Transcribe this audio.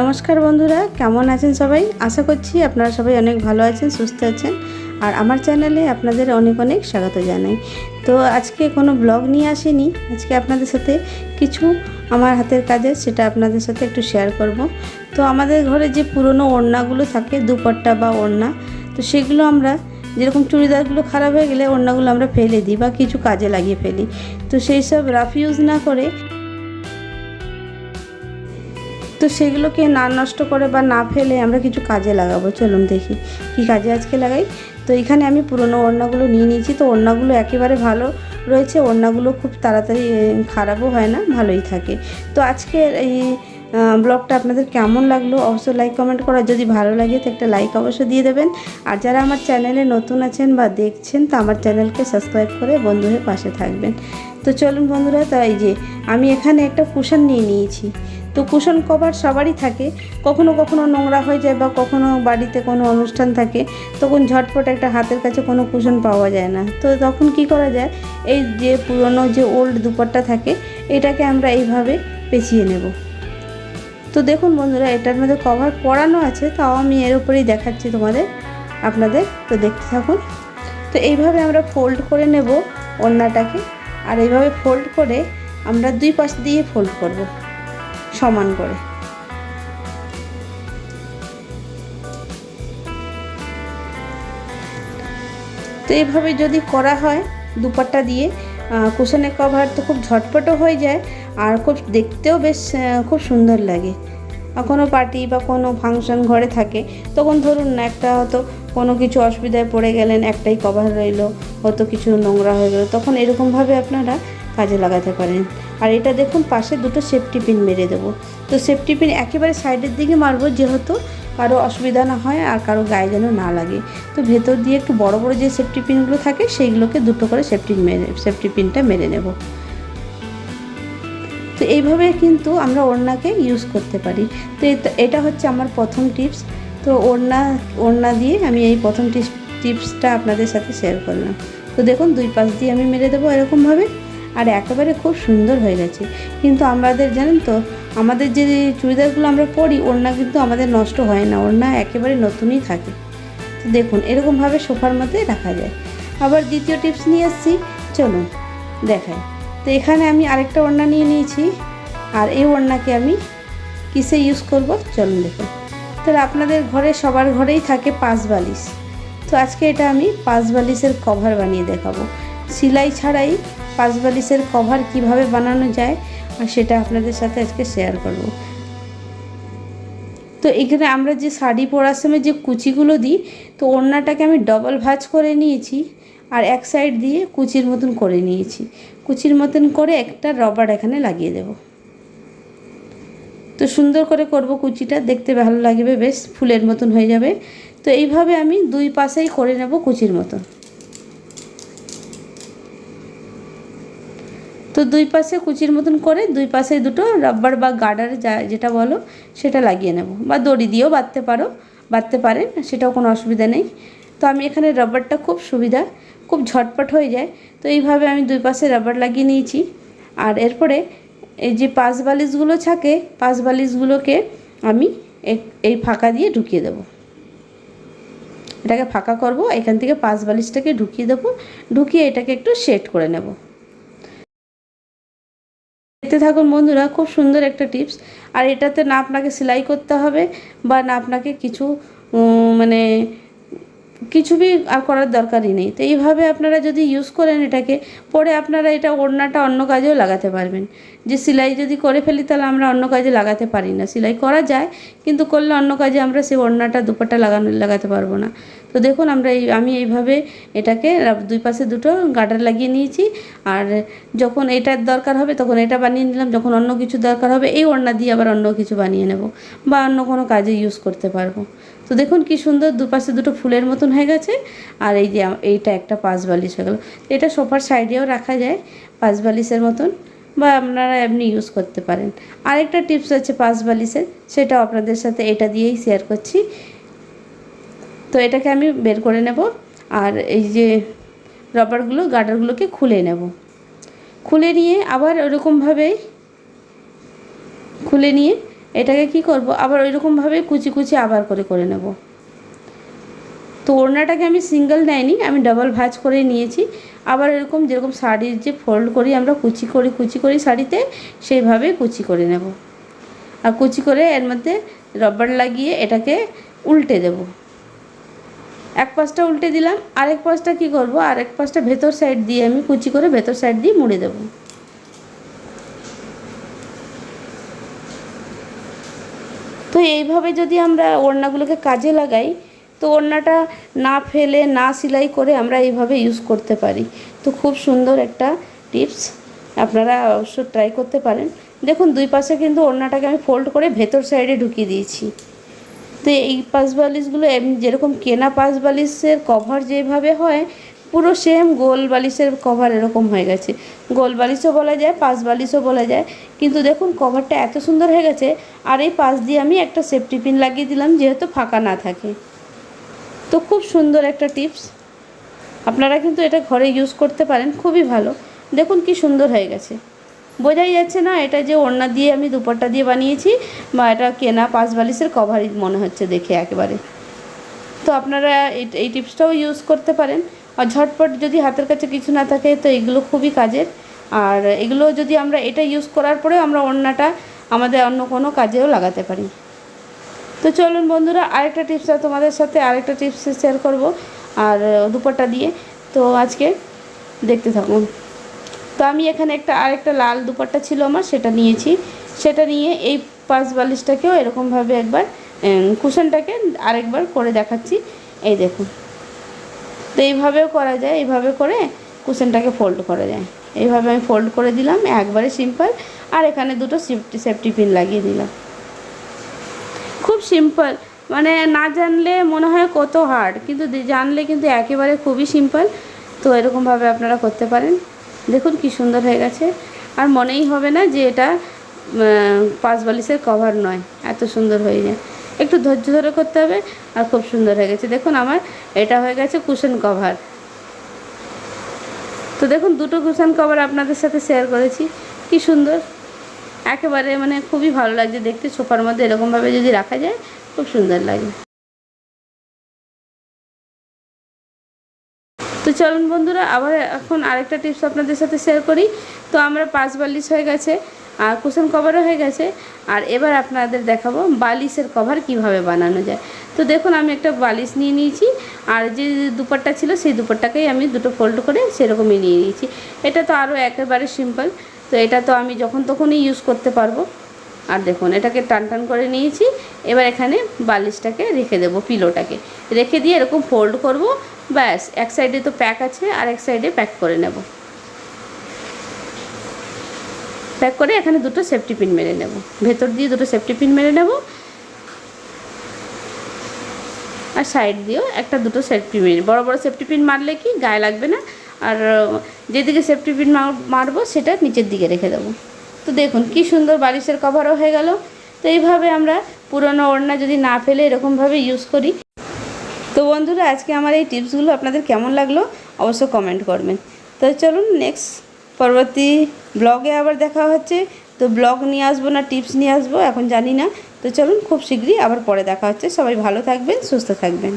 নমস্কার বন্ধুরা, কেমন আছেন সবাই? আশা করছি আপনারা সবাই অনেক ভালো আছেন, সুস্থ আছেন। আর আমার চ্যানেলে আপনাদের অনেক অনেক স্বাগত জানাই। তো আজকে কোনো ব্লগ নিয়ে আসিনি, আজকে আপনাদের সাথে কিছু আমার হাতের কাজের সেটা আপনাদের সাথে একটু শেয়ার করব। তো আমাদের ঘরে যে পুরনো ওড়নাগুলো থাকে, দুপাট্টা বা ওড়না, তো সেগুলো আমরা যেরকম চুড়িদারগুলো খারাপ হয়ে গেলে ওড়নাগুলো আমরা ফেলে দিই বা কিছু কাজে লাগিয়ে ফেলি। তো সেই সব রাফ ইউজ না করে তো সেগুলোকে না নষ্ট করে বা না ফেলে আমরা কিছু কাজে লাগাবো, চলুন দেখি কি কাজে আজকে লাগাই। তো এখানে আমি পুরনো ওড়নাগুলো নিয়ে নিয়েছি, তো ওড়নাগুলো একেবারে ভালো রয়েছে, ওড়নাগুলো খুব তাড়াতাড়ি খারাপও হয় না, ভালোই থাকে। তো আজকের এই ব্লগটা আপনাদের কেমন লাগল অবশ্যই লাইক কমেন্ট করা যদি ভালো লাগে তো একটা লাইক অবশ্যই দিয়ে দেবেন। আর যারা আমার চ্যানেলে নতুন আছেন বা দেখছেন, তো আমার চ্যানেলকে সাবস্ক্রাইব করে বন্ধু হয়ে পাশে থাকবেন। তো চলুন বন্ধুরা, তাই যে আমি এখানে একটা কুশন নিয়ে নিয়েছি। তো কুশন কভার সবারই থাকে। কখনো কখনো নোংরা হয়ে যায় বা কখনো বাড়িতে কোনো অনুষ্ঠান থাকে, তখন ঝটপট একটা হাতের কাছে কোনো কুশন পাওয়া যায় না। তো তখন কি করা যায়, এই যে পুরনো যে ওল্ড দুপাট্টা থাকে, এটাকে আমরা এইভাবে পেঁচিয়ে নেব। তো দেখুন বন্ধুরা, এটার মধ্যে কভার পরানো আছে, তাও আমি এর উপরেই দেখাচ্ছি তোমাদের, আপনাদের। তো দেখতে থাকুন। তো এইভাবে আমরা ফোল্ড করে নেব ওড়নাটাকে আর এইভাবে ফোল্ড করে আমরা দুই পাশ দিয়ে ফোল্ড করব। সমান করে। তো এইভাবে যদি করা হয় দুপাট্টা দিয়ে কুশনের কভার তো খুব ঝটপটও হয়ে যায় আর খুব দেখতেও বেশ খুব সুন্দর লাগে। কোনো পার্টি বা কোনো ফাংশন ঘরে থাকে, তখন ধরুন না একটা হয়তো কোনো কিছু অসুবিধায় পড়ে গেলেন, একটাই কভার রইল, হয়তো কিছু নোংরা হয়ে গেলো, তখন এরকমভাবে আপনারা কাজে লাগাতে পারেন। আর এটা দেখুন, পাশে দুটো সেফটি পিন মেরে দেবো। তো সেফটি পিন একেবারে সাইডের দিকে মারবো যেহেতু কারও অসুবিধা না হয় আর কারও গায়ে যেন না লাগে। তো ভেতর দিয়ে একটু বড় বড় যে সেফটি পিনগুলো থাকে, সেইগুলোকে দুটো করে সেফটি মেরে সেফটি পিনটা মেরে নেব। তো এইভাবে কিন্তু আমরা ওড়নাকে ইউজ করতে পারি। তো এটা- হচ্ছে আমার প্রথম টিপস তো ওড়না ওড়না দিয়ে আমি এই প্রথম টিপস টিপসটা আপনাদের সাথে শেয়ার করলাম। তো দেখুন, দুই পাশ দিয়ে আমি মেরে দেবো এরকমভাবে। আর একেবারে খুব সুন্দর হয়ে গেছে। কিন্তু আমাদের, জানেন তো, আমাদের যে চুড়িদারগুলো আমরা পরি ওড়না কিন্তু আমাদের নষ্ট হয় না ওড়না একেবারে নতুনই থাকে। তো দেখুন, এরকমভাবে সোফার মধ্যে রাখা যায়। আবার দ্বিতীয় টিপস নিয়ে এসেছি চলুন দেখাই। তো এখানে আমি আরেকটা ওড়না নিয়ে নিয়েছি, আর এই ওড়নাকে আমি কিসে ইউজ করব? চলুন দেখুন। তাহলে আপনাদের ঘরে, সবার ঘরেই থাকে পাঁচ বালিশ। তো আজকে এটা আমি পাঁচ বালিশের কভার বানিয়ে দেখাবো। সেলাই ছাড়াই পাঁচ বালিশের কভার কীভাবে বানানো যায়, আর সেটা আপনাদের সাথে আজকে শেয়ার করব। তো এখানে আমরা যে শাড়ি পরার সময় যে কুচিগুলো দিই, তো ওড়নাটাকে আমি ডবল ভাঁজ করে নিয়েছি, আর এক সাইড দিয়ে কুচির মতন করে নিয়েছি। কুচির মতন করে একটা রবার এখানে লাগিয়ে দেব। তো সুন্দর করে করব কুচিটা, দেখতে ভালো লাগবে, বেশ ফুলের মতন হয়ে যাবে। তো এইভাবে আমি দুই পাশেই করে নেব কুচির মতন। তো দুই পাশে কুচির মতন করে দুই পাশে দুটো রাব্বার বা গার্ডার যা যেটা বলো সেটা লাগিয়ে নেব বা দড়ি দিয়েও বাঁধতে পারো, বাঁধতে পারেন, সেটাও কোনো অসুবিধা নেই। তো আমি এখানে রাবারটা খুব সুবিধা, খুব ঝটপট হয়ে যায়। তো এইভাবে আমি দুই পাশে রাবার লাগিয়ে নিয়েছি। আর এরপরে এই যে পাঁচ বালিশগুলো থাকে, পাঁচ বালিশগুলোকে আমি এই ফাঁকা দিয়ে ঢুকিয়ে দেবো। এটাকে ফাঁকা করব, এখান থেকে পাঁচ বালিশটাকে ঢুকিয়ে দেবো। ঢুকিয়ে এটাকে একটু সেট করে নেব। থাকুন বন্ধুরা, খুব সুন্দর একটা টিপস। আর এটাতে না আপনাকে সেলাই করতে হবে বা না আপনাকে কিছু মানে কিছু বি আর করার দরকারই নেই। তো এইভাবে আপনারা যদি ইউজ করেন এটাকে, পরে আপনারা এটা ওড়নাটা অন্য কাজেও লাগাতে পারবেন। যে সেলাই যদি করে ফেলি তাহলে আমরা অন্য কাজে লাগাতে পারি না। সেলাই করা যায়, কিন্তু করলে অন্য কাজে আমরা সেই ওড়নাটা, দুপাটা লাগানো, লাগাতে পারব না। তো দেখুন, আমরা এই, আমি এইভাবে এটাকে দুই পাশে দুটো গার্ডার লাগিয়ে নিয়েছি। আর যখন এটার দরকার হবে, তখন এটা বানিয়ে নিলাম। যখন অন্য কিছু দরকার হবে, এই ওড়না দিয়ে আবার অন্য কিছু বানিয়ে নেব বা অন্য কোনো কাজে ইউজ করতে পারব। তো দেখুন, কি সুন্দর দুপাশে দুটো ফুলের মতন হয়ে গেছে। আর এই যে, এইটা একটা পাঁচ বালিশ হয়ে গেলো। এটা সোফার সাইডেও রাখা যায় পাঁচ বালিশের মতন বা আপনারা এমনি ইউজ করতে পারেন। আরেকটা টিপস আছে পাঁচ বালিশের সেটাও আপনাদের সাথে এটা দিয়েই শেয়ার করছি। তো এটাকে আমি বের করে নেব আর এই যে রবারগুলো, গার্ডারগুলোকে খুলে নেব। খুলে নিয়ে আবার ওরকমভাবেই খুলে নিয়ে এটাকে কি করব, আবার ওইরকমভাবে কুচি কুচি আবার করে করে নেব। তো ওড়নাটাকে আমি সিঙ্গেল নেয়নি, আমি ডাবল ভাজ করে নিয়েছি। আবার এরকম যেরকম শাড়ির যে ফোল্ড করি আমরা কুচি করি কুচি করি শাড়িতে, সেইভাবে কুচি করে নেব। আর কুচি করে এর মধ্যে রবার লাগিয়ে এটাকে উল্টে দেব। এক পাশটা উল্টে দিলাম, আরেক পাশটা কি করব? আরেক পাশটা ভেতর সাইড দিয়ে আমি কুচি করে ভেতর সাইড দিয়ে মুড়ে দেব। তো এইভাবে যদি আমরা ওড়নাগুলোকে কাজে লাগাই, তো ওড়নাটা না ফেলে, না সেলাই করে আমরা এইভাবে ইউজ করতে পারি। তো খুব সুন্দর একটা টিপস আপনারা অবশ্য ট্রাই করতে পারেন। দেখুন, দুই পাশে কিন্তু ওড়নাটাকে আমি ফোল্ড করে ভেতর সাইডে ঢুকিয়ে দিয়েছি। তো এই পাশ বালিশগুলো এমনি যেরকম কেনা পাশ বালিশের কভার যেভাবে হয়, পুরো সেম গোল বালিশের কভার এরকম হয়ে গেছে। গোল বালিশও বলা যায় পাশ বালিশও বলা যায়। কিন্তু দেখুন কভারটা এত সুন্দর হয়ে গেছে, আর এই পাশ দিয়ে আমি একটা সেফটি পিন লাগিয়ে দিলাম, যেহেতু ফাঁকা না থাকে। তো খুব সুন্দর একটা টিপস আপনারা কিন্তু এটা ঘরে ইউজ করতে পারেন, খুবই ভালো। দেখুন কি সুন্দর হয়ে গেছে। বোঝাই যাচ্ছে না, এটা যে ওড়না দিয়ে আমি দুপাট্টা দিয়ে বানিয়েছি বা এটা কেনা পাঁচ বালিশের কভারই মনে হচ্ছে দেখে একেবারে। তো আপনারা এই টিপসটাও ইউজ করতে পারেন। আর ঝটপট যদি হাতের কাছে কিছু না থাকে, তো এগুলো খুবই কাজের। আর এগুলো যদি আমরা, এটা ইউজ করার পরেও আমরা ওড়নাটা আমাদের অন্য কোনো কাজেও লাগাতে পারি। তো চলুন বন্ধুরা, আরেকটা টিপস তোমাদের সাথে, আরেকটা টিপস শেয়ার করব। আর দুপাট্টা দিয়ে। তো আজকে দেখতে থাকুন। তো আমি এখানে একটা আরেকটা লাল দুপাট্টা ছিল আমার, সেটা নিয়েছি। সেটা নিয়ে এই পাঁচ বালিশটাকেও এরকমভাবে একবার কুশনটাকে আরেকবার করে দেখাচ্ছি। এই দেখুন। তো এইভাবেও করা যায়, এইভাবে করে কুশনটাকে ফোল্ড করা যায়। এইভাবে আমি ফোল্ড করে দিলাম, একবারে সিম্পল আর এখানে দুটো সেফটি সেফটি পিন লাগিয়ে দিলাম। খুব সিম্পল মানে না জানলে মনে হয় কত হার্ড কিন্তু জানলে কিন্তু একেবারে খুবই সিম্পল তো এরকমভাবে আপনারা করতে পারেন। দেখুন কি সুন্দর হয়ে গেছে। আর মনেই হবে না যে এটা পাঁচ বালিশের কভার নয়। এত সুন্দর হয়ে যায়। একটু ধৈর্য ধরে করতে হবে আর খুব সুন্দর হয়ে গেছে। দেখুন আমার, এটা হয়ে গেছে কুশন কভার তো দেখুন, দুটো কুশন কভার আপনাদের সাথে শেয়ার করেছি। কি সুন্দর। একেবারে মানে খুবই ভালো লাগছে দেখতে। সোফার মধ্যে এরকমভাবে যদি রাখা যায়, খুব সুন্দর লাগে তো চলুন বন্ধুরা, আবার এখন আরেকটা টিপস আপনাদের সাথে শেয়ার করি। তো আমরা পাঁচ বালিশ হয়ে গেছে, আর কুশন কভারও হয়ে গেছে, আর এবার আপনাদের দেখাবো বালিশের কভার কীভাবে বানানো যায়। তো দেখুন, আমি একটা বালিশ নিয়ে নিয়েছি, আর যে দুপাট্টা ছিল সেই দুপাট্টাকেই আমি দুটো ফোল্ড করে সেরকমই নিয়ে নিয়েছি। এটা তো আরও একেবারে সিম্পল তো এটা তো আমি যখন তখনই ইউজ করতে পারব। আর দেখুন, এটাকে টান টান করে নিয়েছি, এবার এখানে বালিশটাকে রেখে দেবো পিলোটাকে রেখে দিয়ে এরকম ফোল্ড করব ব্যাস, এক সাইডে তো প্যাক আছে, আর এক সাইডে প্যাক করে নেব। প্যাক করে এখানে দুটো সেফটি পিন মেরে নেব। ভেতর দিয়ে দুটো সেফটি পিন মেরে নেব, আর সাইড দিয়েও একটা দুটো সেফটি পিন বড় বড় সেফটি পিন মারলে কি, গায়ে লাগবে না। আর যেদিকে সেফটি পিন মারবো, সেটা নিচের দিকে রেখে দেবো। তো দেখুন, কি সুন্দর বালিশের কভারও হয়ে গেল। তো এইভাবে আমরা পুরনো ওড়না যদি না ফেলে এরকমভাবে ইউজ করি তো বন্ধুরা, আজকে আমার এই টিপসগুলো আপনাদের কেমন লাগল অবশ্য কমেন্ট করবেন। তো চলুন নেক্সট পরবর্তী ব্লগে আবার দেখা হচ্ছে। তো ব্লগ নিয়ে আসব না টিপস নিয়ে আসব, এখন জানি না। তো চলুন খুব শীঘ্রই আবার পরে দেখা হচ্ছে। সবাই ভালো থাকবেন, সুস্থ থাকবেন।